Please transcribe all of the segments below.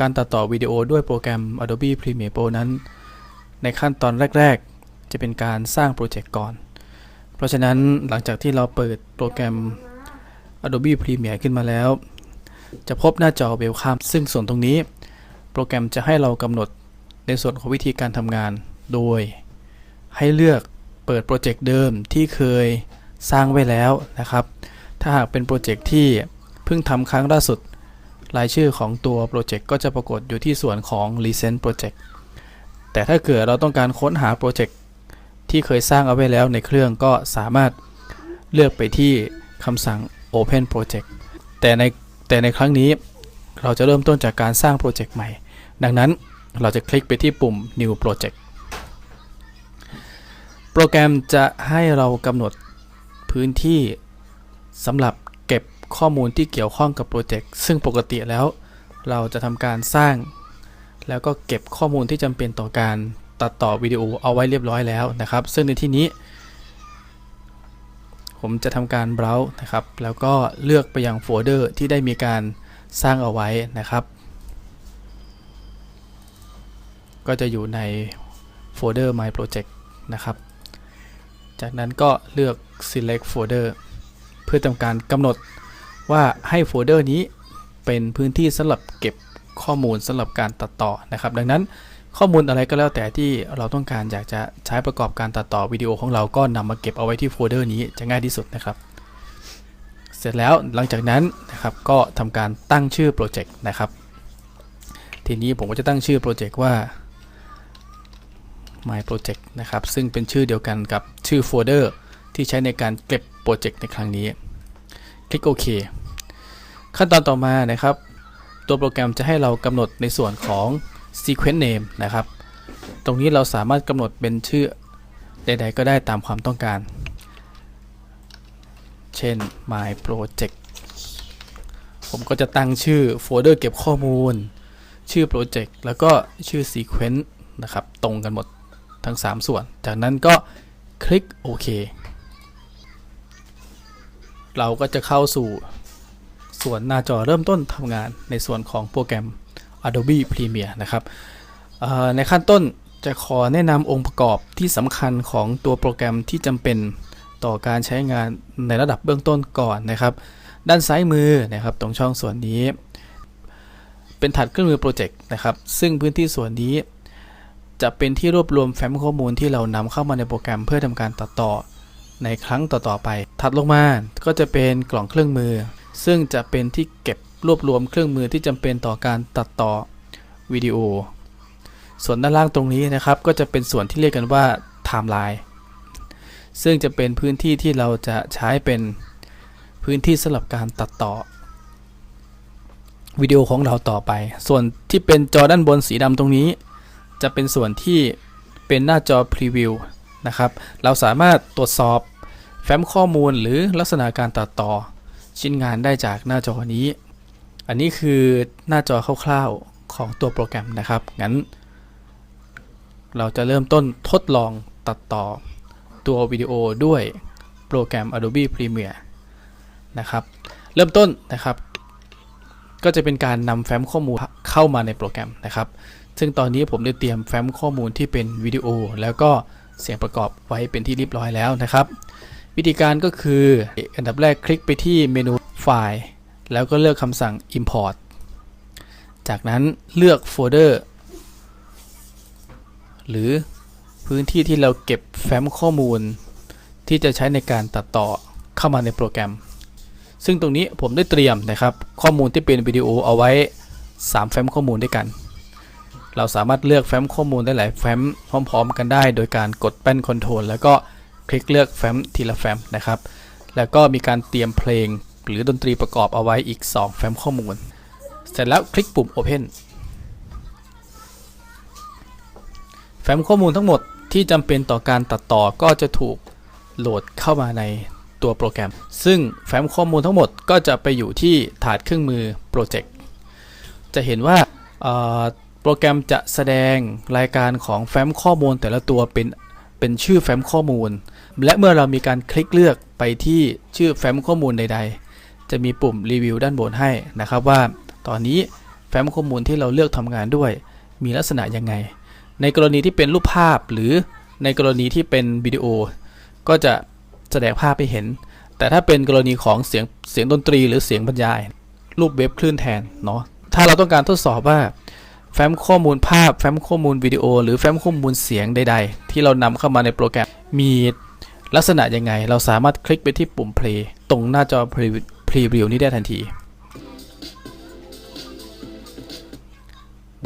การตัดต่อวิดีโอด้วยโปรแกรม Adobe Premiere Pro นั้น ในขั้นตอนแรก ๆ จะเป็นการสร้างโปรเจกต์ก่อน เพราะฉะนั้นหลังจากที่เราเปิดโปรแกรม Adobe Premiere ขึ้นมาแล้ว จะพบหน้าจอ Welcome ซึ่งส่วนตรงนี้ โปรแกรมจะให้เรากำหนดในส่วนของวิธีการทำงาน โดยให้เลือกเปิดโปรเจกต์เดิมที่เคยสร้างไว้แล้วนะครับ ถ้าหากเป็นโปรเจกต์ที่เพิ่งทำครั้งล่าสุด รายชื่อของตัวโปรเจกต์ก็จะปรากฏอยู่ที่ส่วนของ Recent Project แต่ถ้าเกิดเราต้องการค้นหาโปรเจกต์ที่เคยสร้างเอาไว้แล้วในเครื่องก็สามารถเลือกไปที่คำสั่ง Open Project แต่ในแต่ในครั้งนี้เราจะเริ่มต้นจากการสร้างโปรเจกต์ใหม่ ดังนั้นเราจะคลิกไปที่ปุ่ม New Project โปรแกรมจะให้เรากำหนดพื้นที่สำหรับ ข้อมูลที่เกี่ยวข้องกับโปรเจกต์ซึ่งปกติแล้ว เราจะทำการสร้าง แล้วก็เก็บข้อมูลที่จำเป็นต่อการตัดต่อวิดีโอเอาไว้เรียบร้อยแล้วนะครับ ซึ่งในที่นี้ ผมจะทำการเบราว์นะครับ แล้วก็เลือกไปยังโฟลเดอร์ที่ได้มีการสร้างเอาไว้นะครับ ก็จะอยู่ในโฟลเดอร์ My Project นะครับ จากนั้นก็เลือก select folder เพื่อทำการกำหนด ว่าให้โฟลเดอร์นี้เป็นพื้นที่สำหรับเก็บข้อมูลสำหรับการตัดต่อนะครับ ดังนั้นข้อมูลอะไรก็แล้วแต่ที่เราต้องการอยากจะใช้ประกอบการตัดต่อวิดีโอของเราก็นำมาเก็บเอาไว้ที่โฟลเดอร์นี้จะง่ายที่สุดนะครับ เสร็จแล้วหลังจากนั้นนะครับก็ทำการตั้งชื่อโปรเจกต์นะครับ ทีนี้ผมก็จะตั้งชื่อโปรเจกต์ว่า My Project นะครับ ซึ่งเป็นชื่อเดียวกันกับชื่อโฟลเดอร์ที่ใช้ในการเก็บโปรเจกต์ในครั้งนี้ ลิกโอเคขั้นตอนต่อมานะครับ ตัวโปรแกรมจะให้เรากำหนดในส่วนของ sequence name นะครับ ตรงนี้เราสามารถกำหนดเป็นชื่อใดๆก็ได้ตามความต้องการ เช่น my project ผมก็จะตั้งชื่อโฟลเดอร์เก็บข้อมูล ชื่อโปรเจกต์แล้วก็ชื่อ sequence นะครับ ตรงกันหมดทั้ง 3 ส่วน จากนั้นก็คลิกโอเค เราก็จะเข้าสู่ส่วนหน้าจอเริ่มต้นทำงานในส่วนของโปรแกรม Adobe Premiere นะครับในขั้นต้นจะขอแนะนำองค์ประกอบที่สำคัญของตัวโปรแกรมที่จำเป็นต่อการใช้งานในระดับเบื้องต้นก่อนนะครับ ด้านซ้ายมือนะครับตรงช่องส่วนนี้ เป็นถัดเครื่องมือโปรเจกต์นะครับซึ่งพื้นที่ส่วนนี้ จะเป็นที่รวบรวมแฟ้มข้อมูลที่เรานำเข้ามาในโปรแกรมเพื่อทำการตัดต่อ ในครั้งต่อๆไป ถัดลงมาก็จะเป็นกล่องเครื่องมือ ซึ่งจะเป็นที่เก็บรวบรวมเครื่องมือที่จำเป็นต่อการตัดต่อวิดีโอ ส่วนด้านล่างตรงนี้นะครับ ก็จะเป็นส่วนที่เรียกกันว่าไทม์ไลน์ซึ่งจะเป็นพื้นที่ที่เราจะใช้เป็นพื้นที่สำหรับการตัดต่อวิดีโอของเราต่อไป ส่วนที่เป็นจอด้านบนสีดำตรงนี้ จะเป็นส่วนที่เป็นหน้าจอพรีวิว นะครับ เราสามารถตรวจสอบแฟ้มข้อมูลหรือลักษณะการตัดต่อ ชิ้นงานได้จากหน้าจอนี้ อันนี้คือหน้าจอคร่าวๆของตัวโปรแกรมนะครับ งั้น เราจะเริ่มต้นทดลองตัดต่อตัววิดีโอด้วยโปรแกรม Adobe Premiere นะครับ เริ่มต้นนะครับ ก็จะเป็นการนำแฟ้มข้อมูลเข้ามาในโปรแกรมนะครับ ซึ่งตอนนี้ผมได้เตรียมแฟ้มข้อมูลที่เป็นวิดีโอแล้วก็ เสียงประกอบไว้เป็นที่เรียบร้อยแล้วนะครับ วิธีการก็คืออันดับแรกคลิกไปที่เมนูไฟล์ แล้วก็เลือกคำสั่ง import จากนั้นเลือกโฟลเดอร์หรือพื้นที่ที่เราเก็บแฟ้มข้อมูล ที่จะใช้ในการตัดต่อเข้ามาในโปรแกรม ซึ่งตรงนี้ผมได้เตรียมนะครับ ข้อมูลที่เป็นวิดีโอเอาไว้ 3 แฟ้มข้อมูลด้วยกัน เราสามารถเลือกแฟ้มข้อมูลได้หลายแฟ้มพร้อม ๆ กันได้ โดยการกดแป้นคอนโทรลแล้วก็คลิกเลือกแฟ้มทีละแฟ้มนะครับ แล้วก็มีการเตรียมเพลงหรือดนตรีประกอบเอาไว้อีก 2 แฟ้มข้อมูล เสร็จแล้วคลิกปุ่ม Open แฟ้มข้อมูลทั้งหมดที่จำเป็นต่อการตัดต่อก็จะถูกโหลดเข้ามาในตัวโปรแกรม ซึ่งแฟ้มข้อมูลทั้งหมดก็จะไปอยู่ที่ถาดเครื่องมือโปรเจกต์ จะเห็นว่า โปรแกรมจะแสดงรายการของแฟ้มข้อมูลแต่ละตัวเป็นเป็นชื่อแฟ้มข้อมูล และเมื่อเรามีการคลิกเลือกไปที่ชื่อแฟ้มข้อมูลใด ๆ จะมีปุ่มรีวิวด้านบนให้นะครับว่า ตอนนี้แฟ้มข้อมูลที่เราเลือกทำงานด้วย มีลักษณะยังไง ในกรณีที่เป็นรูปภาพหรือในกรณีที่เป็นวิดีโอ ก็จะแสดงภาพให้เห็น แต่ถ้าเป็นกรณีของเสียงเสียงดนตรีหรือเสียงบรรยาย รูปเว็บคลื่นแทนเนาะถ้าเราต้องการทดสอบว่า แฟ้มข้อมูลภาพ แฟ้มข้อมูลวิดีโอ หรือแฟ้มข้อมูลเสียงใด ๆ ที่เรานำเข้ามาในโปรแกรมมีลักษณะยังไง เราสามารถคลิกไปที่ปุ่ม play ตรงหน้าจอ preview นี้ได้ทันที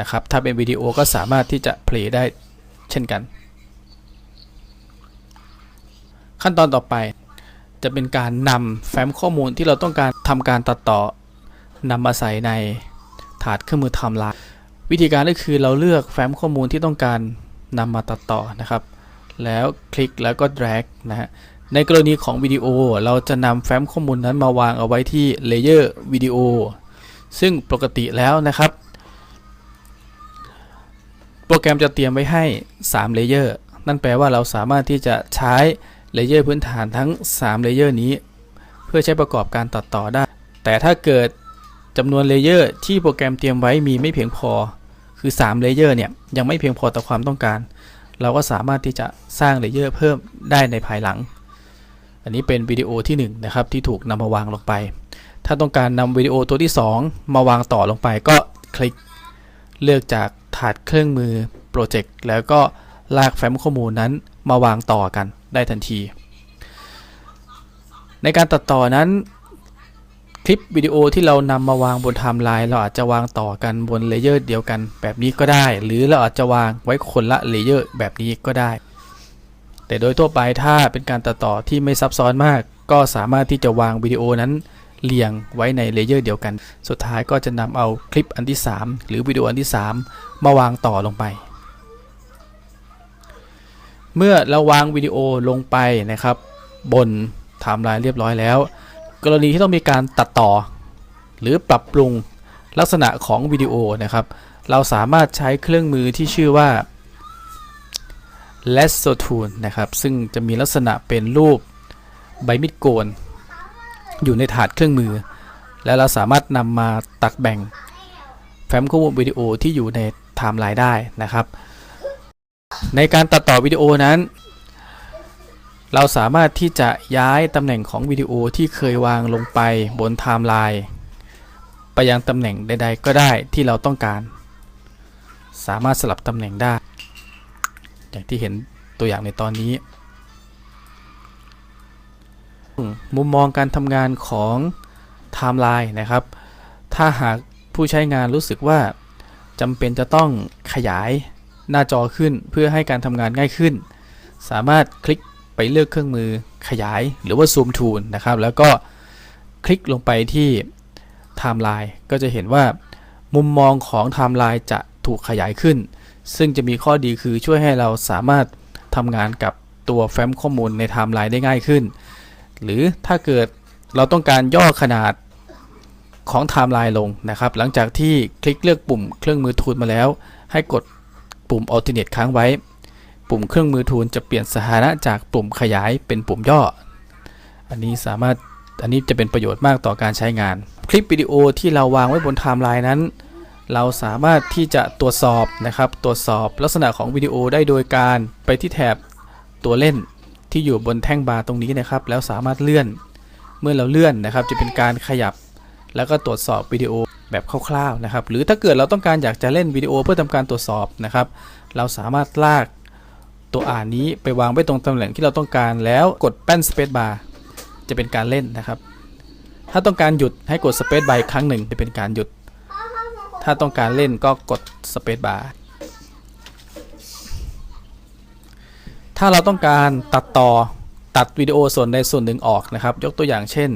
นะครับถ้าเป็นวิดีโอก็สามารถที่จะ play ได้เช่นกัน ขั้นตอนต่อไปจะเป็นการนำแฟ้มข้อมูลที่เราต้องการทำการตัดต่อนำมาใส่ในถาดเครื่องมือทม์ไลน์ วิธีการก็คือเราเลือกแฟ้มข้อมูลที่ต้องการนำมาตัดต่อนะครับ แล้วคลิกแล้วก็ drag นะฮะในกรณีของวิดีโอเราจะนำแฟ้มข้อมูลนั้นมาวางเอาไว้ที่เลเยอร์วิดีโอซึ่งปกติแล้วนะครับ โปรแกรมจะเตรียมไว้ให้3เลเยอร์นั่นแปลว่าเราสามารถที่จะใช้เลเยอร์พื้นฐานทั้ง3เลเยอร์นี้ เพื่อใช้ประกอบการตัดต่อได้ แต่ถ้าเกิดจำนวนเลเยอร์ที่โปรแกรมเตรียมไว้มีไม่เพียงพอ คือ3เลเยอร์เนี่ยยังไม่เพียงพอต่อความต้องการ เราก็สามารถที่จะสร้างเลเยอร์เพิ่มได้ในภายหลัง อันนี้เป็นวิดีโอที่ 1 นะครับ ที่ถูกนำมาวางลงไป ถ้าต้องการนำวิดีโอตัวที่ 2 มาวางต่อลงไปก็คลิกเลือกจากถาดเครื่องมือโปรเจกต์แล้วก็ลากแฟ้มข้อมูลนั้นมาวางต่อกันได้ทันที ในการตัดต่อนั้น ลิปวิดีโอที่เรานำมาวางบนไทม์ไลน์เราอาจจะวางต่อกันบนเลเยอร์เดียวกันแบบนี้ก็ได้ หรือเราอาจจะวางไว้คนละเลเยอร์แบบนี้ก็ได้ แต่โดยทั่วไปถ้าเป็นการตัดต่อที่ไม่ซับซ้อนมาก ก็สามารถที่จะวางวิดีโอนั้นเรียงไว้ในเลเยอร์เดียวกัน สุดท้ายก็จะนำเอาคลิปอันที่ 3 หรือวิดีโออันที่ 3 มาวางต่อลงไป เมื่อเราวางวิดีโอลงไปนะครับ บนไทม์ไลน์เรียบร้อยแล้ว กรณีที่ต้องมีการตัดต่อ หรือปรับปรุงลักษณะของวิดีโอนะครับ เราสามารถใช้เครื่องมือที่ชื่อว่า Lasso Tool นะครับ ซึ่งจะมีลักษณะเป็นรูปใบมีดโกน อยู่ในถาดเครื่องมือ และเราสามารถนำมาตัดแบ่ง แฟ้มข้อมูลวิดีโอที่อยู่ในไทม์ไลน์ได้นะครับ ในการตัดต่อวิดีโอนั้น เราสามารถที่จะย้ายตำแหน่งของวิดีโอที่เคยวางลงไปบนไทม์ไลน์ไปยังตำแหน่งใด ๆ ก็ได้ที่เราต้องการ สามารถสลับตำแหน่งได้ อย่างที่เห็นตัวอย่างในตอนนี้ มุมมองการทำงานของไทม์ไลน์นะครับ ถ้าหากผู้ใช้งานรู้สึกว่าจำเป็นจะต้องขยายหน้าจอขึ้นเพื่อให้การทำงานง่ายขึ้น สามารถคลิก ไปเลือกเครื่องมือขยายหรือว่าซูมทูลนะครับ แล้วก็คลิกลงไปที่ไทม์ไลน์ก็จะเห็นว่ามุมมองของไทม์ไลน์จะถูกขยายขึ้น ซึ่งจะมีข้อดีคือช่วยให้เราสามารถทำงานกับตัวแฟ้มข้อมูลในไทม์ไลน์ได้ง่ายขึ้น หรือถ้าเกิดเราต้องการย่อขนาดของไทม์ไลน์ลงนะครับ หลังจากที่คลิกเลือกปุ่มเครื่องมือทูลมาแล้ว ให้กดปุ่ม alternate ค้างไว้ ปุ่มเครื่องมือทูลจะเปลี่ยนสถานะจากปุ่มขยายเป็นปุ่มย่อ อันนี้สามารถอันนี้จะเป็นประโยชน์มากต่อการใช้งาน คลิปวิดีโอที่เราวางไว้บนไทม์ไลน์นั้น เราสามารถที่จะตรวจสอบนะครับ ตรวจสอบลักษณะของวิดีโอได้โดยการไปที่แถบตัวเล่นที่อยู่บนแท่งบาร์ตรงนี้นะครับ แล้วสามารถเลื่อน เมื่อเราเลื่อนนะครับ จะเป็นการขยับ แล้วก็ตรวจสอบวิดีโอแบบคร่าวๆนะครับ หรือถ้าเกิดเราต้องการอยากจะเล่นวิดีโอเพื่อทำการตรวจสอบนะครับ เราสามารถลาก ตัวอ่านนี้ไปวางไว้ตรงตำแหน่งที่เราต้องการแล้วกดแป้น Space Bar จะเป็นการเล่นนะครับ ถ้าต้องการหยุดให้กด Space Bar ครั้งหนึ่งจะเป็นการหยุด ถ้าต้องการเล่นก็กด Space Bar ถ้าเราต้องการตัดต่อตัดวิดีโอส่วนใดส่วนหนึ่งออกนะครับ ยกตัวอย่างเช่น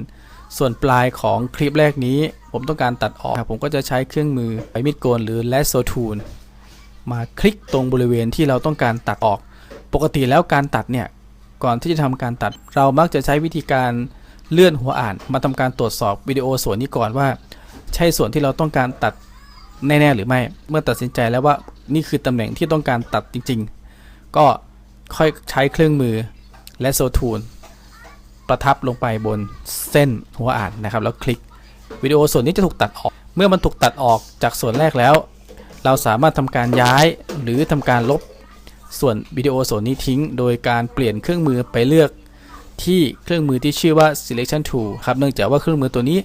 ส่วนปลายของคลิปแรกนี้ ผมต้องการตัดออกผมก็จะใช้เครื่องมือไปมีดโกนหรือ lasso tool มาคลิกตรงบริเวณที่เราต้องการตัดออก ปกติแล้วการตัดเนี่ยก่อนที่จะทำการตัด เรามักจะใช้วิธีการเลื่อนหัวอ่าน มาทำการตรวจสอบวิดีโอส่วนนี้ก่อนว่า ใช่ส่วนที่เราต้องการตัดแน่ ๆ หรือไม่ เมื่อตัดสินใจแล้วว่านี่คือตำแหน่งที่ต้องการตัดจริง ๆ ก็ค่อยใช้เครื่องมือและโซทูลประทับลงไปบนเส้นหัวอ่านนะครับ แล้วคลิกวิดีโอส่วนนี้จะถูกตัดออก เมื่อมันถูกตัดออกจากส่วนแรกแล้ว เราสามารถทำการย้ายหรือทำการลบ ส่วนวิดีโอส่วนนี้ทิ้ง โดยการเปลี่ยนเครื่องมือไปเลือกที่เครื่องมือที่ชื่อว่า selection tool ครับเนื่องจากว่าเครื่องมือตัวนี้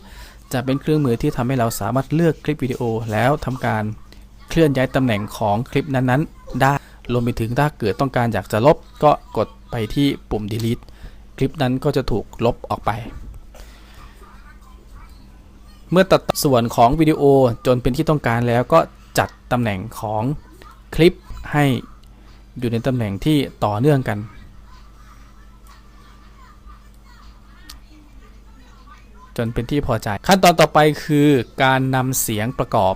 จะเป็นเครื่องมือที่ทำให้เราสามารถเลือกคลิปวิดีโอแล้วทำการเคลื่อนย้ายตำแหน่งของคลิปนั้นๆ ได้รวมไปถึงถ้าเกิดต้องการอยากจะลบ ก็กดไปที่ปุ่ม delete คลิปนั้นก็จะถูกลบออกไป เมื่อตัดส่วนของวิดีโอจนเป็นที่ต้องการแล้วก็จัดตำแหน่งของคลิปให้ อยู่ในตำแหน่งที่ต่อเนื่องกัน จนเป็นที่พอใจ ขั้นตอนต่อไปคือการนำเสียงประกอบ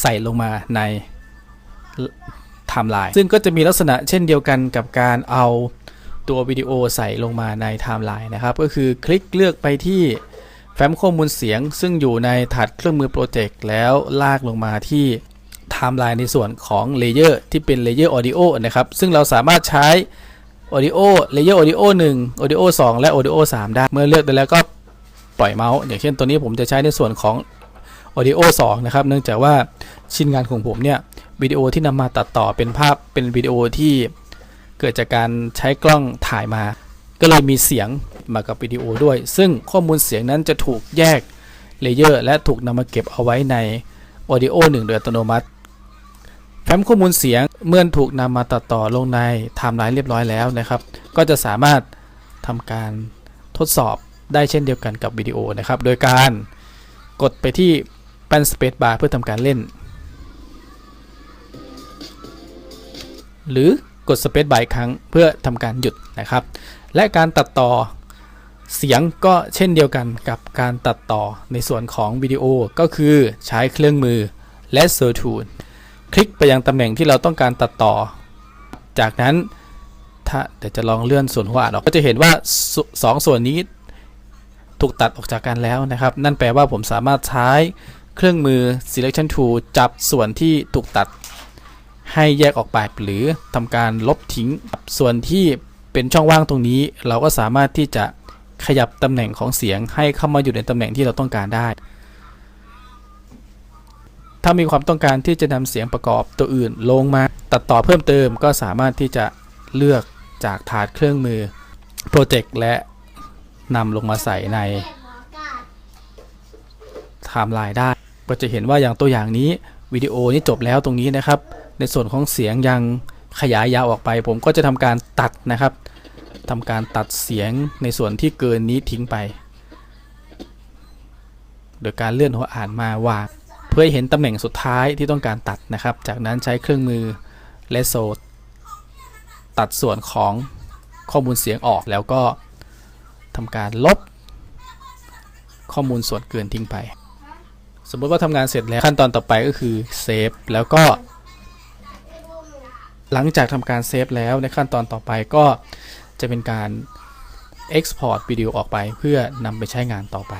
ใส่ลงมาในไทม์ไลน์ซึ่งก็จะมีลักษณะเช่นเดียวกันกับการเอาตัววิดีโอใส่ลงมาในไทม์ไลน์นะครับ ก็คือคลิกเลือกไปที่แฟ้มข้อมูลเสียง ซึ่งอยู่ในถาดเครื่องมือโปรเจกต์แล้วลากลงมาที่ ไทม์ไลน์ในส่วนของเลเยอร์ที่เป็นเลเยอร์ออดิโอนะครับ ซึ่งเราสามารถใช้ Audio Layer Audio 1 Audio 2 และ Audio 3 ได้ เมื่อเลือกได้แล้วก็ปล่อยเมาส์ อย่างเช่นตัวนี้ผมจะใช้ในส่วนของ Audio 2 นะครับ เนื่องจากว่าชิ้นงานของผมเนี่ยวิดีโอที่นำมาตัดต่อเป็นภาพเป็นวิดีโอที่เกิดจากการใช้กล้องถ่ายมา ก็เลยมีเสียงมากับวิดีโอด้วย ซึ่งข้อมูลเสียงนั้นจะถูกแยกเลเยอร์และถูกนำมาเก็บเอาไว้ใน Audio 1 โดยอัตโนมัติ แฟ้มข้อมูลเสียงเมื่อถูกนำมาตัดต่อลงในไทม์ไลน์เรียบร้อยแล้วนะครับ ก็จะสามารถทำการทดสอบได้เช่นเดียวกันกับวิดีโอนะครับ โดยการกดไปที่แป้น Space Bar เพื่อทำการเล่น หรือกด Space Bar อีกครั้งเพื่อทำการหยุดนะครับ และการตัดต่อเสียงก็เช่นเดียวกันกับการตัดต่อในส่วนของวิดีโอก็คือใช้เครื่องมือและ s e r t o o l คลิกไปยังตำแหน่งที่เราต้องการตัดต่อ จากนั้นถ้าเดี๋ยวจะลองเลื่อนส่วนหัวอัดออกก็จะเห็นว่าสสองส่วนนี้ถูกตัดออกจากกันแล้วนะครับ นั่นแปลว่าผมสามารถใช้เครื่องมือ selection tool จับส่วนที่ถูกตัดให้แยกออกไปหรือทำการลบทิ้ง ส่วนที่เป็นช่องว่างตรงนี้ เราก็สามารถที่จะขยับตำแหน่งของเสียงให้เข้ามาอยู่ในตำแหน่งที่เราต้องการได้ ถ้ามีความต้องการที่จะนำเสียงประกอบตัวอื่นลงมา ตัดต่อเพิ่มเติมก็สามารถที่จะเลือกจากถาดเครื่องมือโปรเจกต์และนำลงมาใส่ในไทม์ไลน์ได้ ก็จะเห็นว่าอย่างตัวอย่างนี้วิดีโอนี้จบแล้วตรงนี้นะครับ ในส่วนของเสียงยังขยายยาวออกไป ผมก็จะทำการตัดนะครับทำการตัดเสียงในส่วนที่เกินนี้ทิ้งไป โดยการเลื่อนหัวอ่านมาวาง เพื่อให้เห็นตำแหน่งสุดท้ายที่ต้องการตัดนะครับ จากนั้นใช้เครื่องมือและโซตัดส่วนของข้อมูลเสียงออกแล้วก็ทำการลบ ข้อมูลส่วนเกินทิ้งไป สมมติว่าทำงานเสร็จแล้วขั้นตอนต่อไปก็คือเซฟแล้วก็ หลังจากทำการเซฟแล้วในขั้นตอนต่อไปก็จะเป็นการ Export วิดีโอออกไปเพื่อนำไปใช้งานต่อไป